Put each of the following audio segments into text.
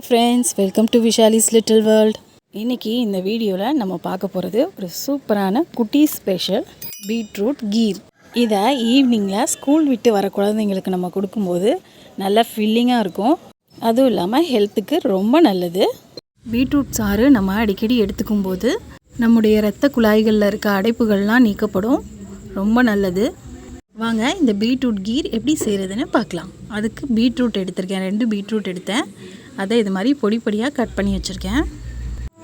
Hi friends welcome to Vishali's little world இன்றைக்கி இந்த வீடியோவில் நம்ம பார்க்க போகிறது ஒரு சூப்பரான குட்டி ஸ்பெஷல் பீட்ரூட் கீர். இதை ஈவினிங்கில் ஸ்கூல் விட்டு வர குழந்தைங்களுக்கு நம்ம கொடுக்கும்போது நல்லா ஃபில்லிங்காக இருக்கும். அதுவும் இல்லாமல் ஹெல்த்துக்கு ரொம்ப நல்லது. பீட்ரூட் சாறு நம்ம அடிக்கடி எடுத்துக்கும் போது நம்முடைய இரத்த குழாய்களில் இருக்க அடைப்புகள்லாம் நீக்கப்படும். ரொம்ப நல்லது. வாங்க இந்த பீட்ரூட் கீர் எப்படி செய்கிறதுன்னு பார்க்கலாம். அதுக்கு பீட்ரூட் எடுத்திருக்கேன் ரெண்டு பீட்ரூட் எடுத்தேன். அதை இது மாதிரி பொடி பொடியாக கட் பண்ணி வச்சுருக்கேன்.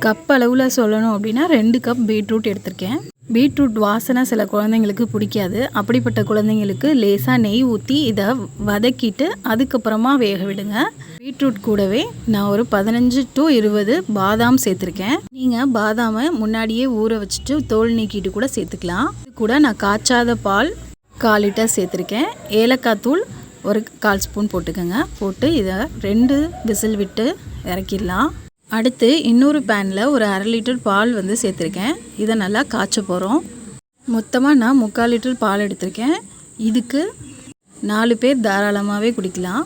கப் அளவில் சொல்லணும் அப்படின்னா ரெண்டு கப் பீட்ரூட் எடுத்திருக்கேன். பீட்ரூட் வாசனை சில குழந்தைங்களுக்கு பிடிக்காது. அப்படிப்பட்ட குழந்தைங்களுக்கு லேசாக நெய் ஊற்றி இதை வதக்கிட்டு அதுக்கப்புறமா வேக விடுங்க. பீட்ரூட் கூடவே நான் ஒரு பதினஞ்சு டு இருபது பாதாம் சேர்த்துருக்கேன். நீங்கள் பாதாமை முன்னாடியே ஊற வச்சுட்டு தோல் நீக்கிட்டு கூட சேர்த்துக்கலாம். இது கூட நான் காய்ச்சாத பால் கால் லிட்டர் சேர்த்துருக்கேன். ஏலக்காய் தூள் ஒரு கால் ஸ்பூன் போட்டுக்கோங்க. போட்டு இதை ரெண்டு விசில் விட்டு இறக்கிடலாம். அடுத்து இன்னொரு பேனில் ஒரு அரை லிட்டர் பால் வந்து சேர்த்துருக்கேன். இதை நல்லா காய்ச்ச போகிறோம் மொத்தமாக நான் முக்கால் லிட்டர் பால் எடுத்திருக்கேன். இதுக்கு நாலு பேர் தாராளமாகவே குடிக்கலாம்.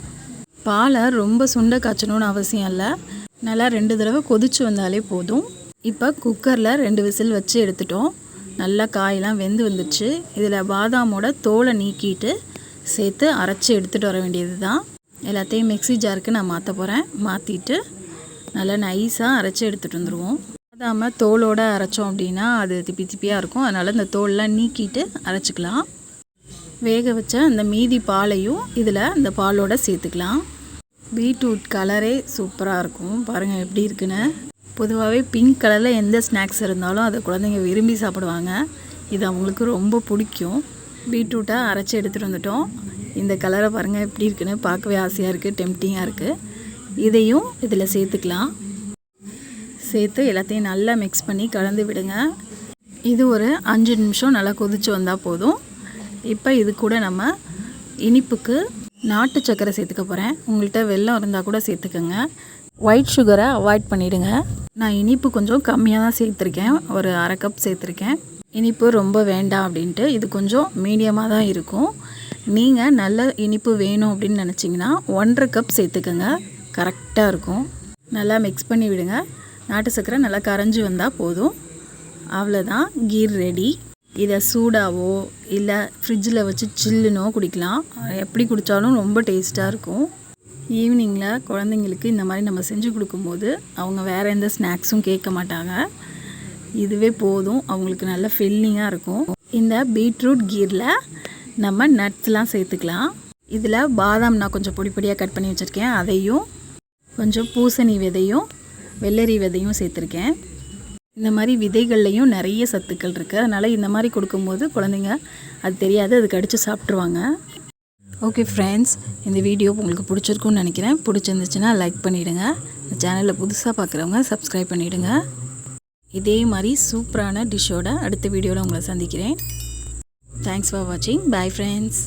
பாலை ரொம்ப சுண்ட காய்ச்சணும்னு அவசியம் இல்லை. நல்லா ரெண்டு தடவை கொதிச்சு வந்தாலே போதும். இப்போ குக்கரில் ரெண்டு விசில் வச்சு எடுத்துட்டோம். நல்லா காயெல்லாம் வெந்து வந்துடுச்சு இதில் பாதாமோட தோலை நீக்கிட்டு சேர்த்து அரைச்சி எடுத்துகிட்டு வர வேண்டியது தான் எல்லாத்தையும் மிக்ஸி ஜாருக்கு நான் மாற்ற போகிறேன் மாற்றிட்டு நல்லா நைஸாக அரைச்சி எடுத்துகிட்டு வந்துடுவோம் அதாமல் தோலோடு அரைச்சோம் அப்படின்னா அது திப்பி திப்பியாக இருக்கும். அதனால் இந்த தோல்லாம் நீக்கிட்டு அரைச்சிக்கலாம். வேக வச்ச அந்த மீதி பாலையும் இதில் இந்த பாலோட சேர்த்துக்கலாம். பீட்ரூட் கலரே சூப்பராக இருக்கும். பாருங்கள் எப்படி இருக்குன்னு. பொதுவாகவே பிங்க் கலரில் எந்த ஸ்நாக்ஸ் இருந்தாலும் அதை குழந்தைங்க விரும்பி சாப்பிடுவாங்க. இது அவங்களுக்கு ரொம்ப பிடிக்கும். பீட்ரூட்டை அரைச்சி எடுத்துகிட்டு வந்துட்டோம். இந்த கலரை பாருங்கள் எப்படி இருக்குன்னு பார்க்கவே ஆசையாக இருக்குது டெம்டிங்காக இருக்குது இதையும் இதில் சேர்த்துக்கலாம். சேர்த்து எல்லாத்தையும் நல்லா மிக்ஸ் பண்ணி கலந்து விடுங்க. இது ஒரு அஞ்சு நிமிஷம் நல்லா கொதிச்சு வந்தால் போதும். இப்போ இது கூட நம்ம இனிப்புக்கு நாட்டு சர்க்கரை சேர்த்துக்க போகிறேன் உங்கள்கிட்ட வெள்ளம் இருந்தால் கூட சேர்த்துக்கோங்க. ஒயிட் சுகரை அவாய்ட் பண்ணிவிடுங்க நான் இனிப்பு கொஞ்சம் கம்மியாக தான் சேர்த்துருக்கேன். ஒரு அரை கப் சேர்த்துருக்கேன். இனிப்பு ரொம்ப வேண்டாம் அப்படின்ட்டு இது கொஞ்சம் மீடியமாக தான் இருக்கும். நீங்கள் நல்ல இனிப்பு வேணும் அப்படின்னு நினச்சிங்கன்னா ஒன்றரை கப் சேர்த்துக்கோங்க. கரெக்டாக இருக்கும். நல்லா மிக்ஸ் பண்ணி விடுங்க. நாட்டு சர்க்கரை நல்லா கரைஞ்சி வந்தால் போதும். அவ்வளோதான் கீர் ரெடி இதை சூடாவோ இல்லை ஃப்ரிட்ஜில் வச்சு சில்லுனோ குடிக்கலாம். எப்படி குடித்தாலும் ரொம்ப டேஸ்ட்டாக இருக்கும். ஈவினிங்கில் குழந்தைங்களுக்கு இந்த மாதிரி நம்ம செஞ்சு கொடுக்கும்போது அவங்க வேறு எந்த ஸ்நாக்ஸும் கேட்க மாட்டாங்க. இதுவே போதும். அவங்களுக்கு நல்ல ஃபில்லிங்காக இருக்கும். இந்த பீட்ரூட் கீரில் நம்ம நட்ஸ்லாம் சேர்த்துக்கலாம். இதில் பாதாம் நான் கொஞ்சம் பொடி பொடியாக கட் பண்ணி வச்சுருக்கேன். அதையும் கொஞ்சம் பூசணி விதையும் வெள்ளரி விதையும் சேர்த்துருக்கேன். இந்த மாதிரி விதைகள்லையும் நிறைய சத்துக்கள் இருக்குது அதனால் இந்த மாதிரி கொடுக்கும்போது குழந்தைங்க அது தெரியாது அது கடித்து சாப்பிட்ருவாங்க ஓகே ஃப்ரெண்ட்ஸ் இந்த வீடியோ உங்களுக்கு பிடிச்சிருக்குன்னு நினைக்கிறேன். பிடிச்சிருந்துச்சுன்னா லைக் பண்ணிவிடுங்க இந்த சேனலில் புதுசாக பார்க்குறவங்க சப்ஸ்கிரைப் பண்ணிவிடுங்க இதே மாதிரி சூப்பரான டிஷ்ஷோட அடுத்த வீடியோவில் உங்களை சந்திக்கிறேன். தேங்க்ஸ் ஃபார் வாட்சிங் பை ஃப்ரெண்ட்ஸ்